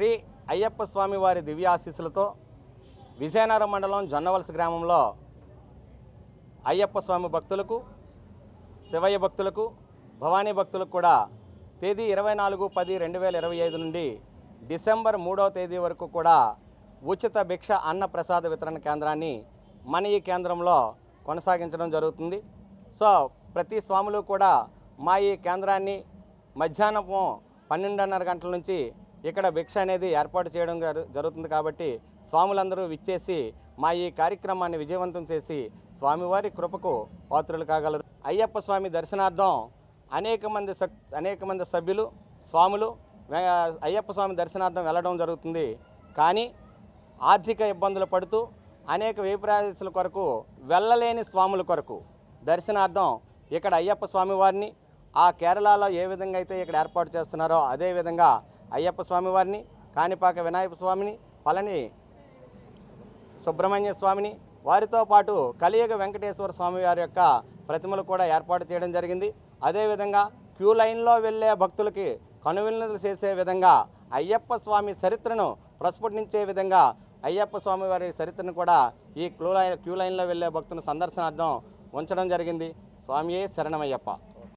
శ్రీ అయ్యప్ప స్వామి వారి దివ్యాశీస్సులతో విజయనగరం మండలం జొన్నవలస గ్రామంలో అయ్యప్ప స్వామి భక్తులకు శివయ్య భక్తులకు భవానీ భక్తులకు కూడా తేదీ ఇరవై నాలుగు పది రెండు వేల ఇరవై ఐదు నుండి డిసెంబర్ మూడవ తేదీ వరకు కూడా ఉచిత భిక్ష అన్న ప్రసాద వితరణ కేంద్రాన్ని మన ఈ కేంద్రంలో కొనసాగించడం జరుగుతుంది. సో ప్రతి స్వాములు కూడా మా ఈ కేంద్రాన్ని మధ్యాహ్నము పన్నెండున్నర గంటల నుంచి ఇక్కడ భిక్ష అనేది ఏర్పాటు చేయడం జరుగుతుంది కాబట్టి స్వాములందరూ విచ్చేసి మా ఈ కార్యక్రమాన్ని విజయవంతం చేసి స్వామివారి కృపకు పాత్రలు కాగలరు. అయ్యప్ప స్వామి దర్శనార్థం అనేక మంది అనేక మంది సభ్యులు స్వాములు అయ్యప్ప స్వామి దర్శనార్థం వెళ్ళడం జరుగుతుంది. కానీ ఆర్థిక ఇబ్బందులు పడుతూ అనేక వ్యయప్రాయసుల కొరకు వెళ్ళలేని స్వాముల కొరకు దర్శనార్థం ఇక్కడ అయ్యప్ప స్వామి వారిని ఆ కేరళలో ఏ విధంగా అయితే ఇక్కడ ఏర్పాటు చేస్తున్నారో అదే విధంగా అయ్యప్ప స్వామి వారిని కాణిపాక వినాయక స్వామిని పళని సుబ్రహ్మణ్య స్వామిని వారితో పాటు కలియుగ వెంకటేశ్వర స్వామి వారి యొక్క ప్రతిమలు కూడా ఏర్పాటు చేయడం జరిగింది. అదేవిధంగా క్యూ లైన్లో వెళ్ళే భక్తులకి కనువిన్నలు చేసే విధంగా అయ్యప్ప స్వామి చరిత్రను ప్రస్ఫుటించే విధంగా అయ్యప్ప స్వామి వారి చరిత్రను కూడా ఈ క్యూ లైన్ క్యూ లైన్లో వెళ్ళే భక్తుల సందర్శనార్థం ఉంచడం జరిగింది. స్వామియే శరణమయ్యప్ప.